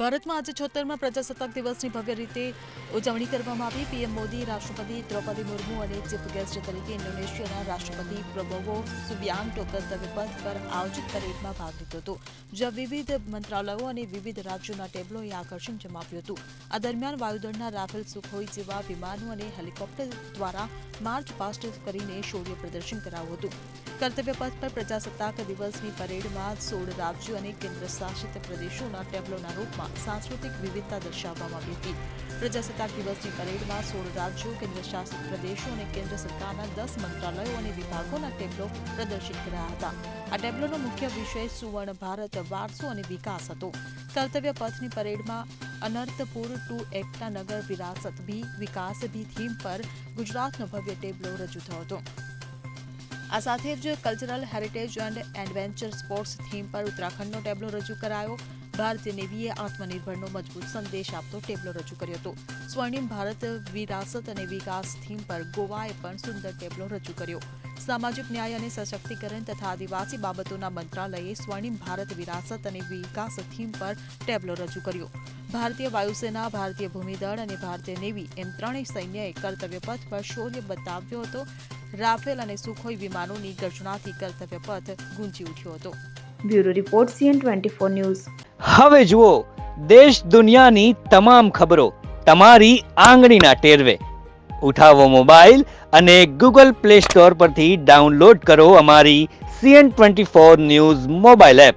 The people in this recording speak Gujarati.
ભારતમાં આજે છોતેરમાં પ્રજાસત્તાક દિવસની ભવ્ય રીતે ઉજવણી કરવામાં આવી. પીએમ મોદી, રાષ્ટ્રપતિ દ્રૌપદી મુર્મુ અને ચીફ ગેસ્ટ તરીકે ઇન્ડોનેશિયાના રાષ્ટ્રપતિ પ્રબોવો સુબિયાન્ટો કર્તવ્ય પથ પર આયોજિત પરેડમાં ભાગ લીધો હતો, જ્યાં વિવિધ મંત્રાલયો અને વિવિધ રાજ્યોના ટેબલોએ આકર્ષણ જમાવ્યું હતું. આ દરમિયાન વાયુદળના રાફેલ સુખોઈ જેવા વિમાનો અને હેલિકોપ્ટર દ્વારા માર્ચ પાસ્ટ કરીને શૌર્ય પ્રદર્શન કરાવ્યું હતું. કર્તવ્ય પથ પર પ્રજાસત્તાક દિવસની પરેડમાં સોળ રાજ્યો અને કેન્દ્ર શાસિત પ્રદેશોના ટેબ્લોના રૂપમાં સાંસ્કૃતિક વિવિધતા દર્શાવવામાં આવી હતી. પ્રજાસત્તાક દિવસની પરેડમાં સોળ રાજ્યો કેન્દ્ર શાસિત પ્રદેશો અને કેન્દ્ર સરકારના દસ મંત્રાલયો અને વિભાગોના ટેબ્લો પ્રદર્શિત કરાયા હતા. આ ટેબ્લોનો મુખ્ય વિષય સુવર્ણ ભારત વારસો અને વિકાસ હતો. કર્તવ્ય પથની પરેડમાં અનર્થપુર ટુ એકતા નગર વિરાસત ભી વિકાસ ભી થીમ પર ગુજરાતનો ભવ્ય ટેબ્લો રજૂ થયો હતો. આ સાથે જ cultural heritage and adventure sports theme પર ઉત્તરાખંડનો ટેબ્લો રજૂ કરાયો. ભારતીય નેવીએ આત્મનિર્ભરનો મજબૂત સંદેશ આપતો ટેબ્લો રજૂ કર્યો હતો. સ્વર્ણિમ ભારત વિરાસત અને વિકાસ થીમ પર ગોવાએ પણ સુંદર ટેબ્લો રજૂ કર્યો. સામાજિક ન્યાય અને સશક્તિકરણ તથા આદિવાસી બાબતોના મંત્રાલયે સ્વર્ણિમ ભારત વિરાસત અને વિકાસ થીમ પર ટેબ્લો રજૂ કર્યો. ભારતીય વાયુસેના, ભારતીય ભૂમિદળ અને ભારતીય નેવી એમ ત્રણેય સૈન્યએ કર્તવ્ય પથ પર શૌર્ય બતાવ્યો હતો. રાફેલ અને સુખોઈ વિમાનોની ગર્જનાથી કર્તવ્ય પથ ગુંજી ઉઠ્યો હતો. Bureau report CN twenty four news. હવે જુઓ દેશ દુનિયાની તમામ ખબરો તમારી આંગળીના ટેરવે. ઉઠાવો મોબાઈલ અને ગૂગલ પ્લે સ્ટોર પરથી ડાઉનલોડ કરો અમારી CN twenty four news mobile app.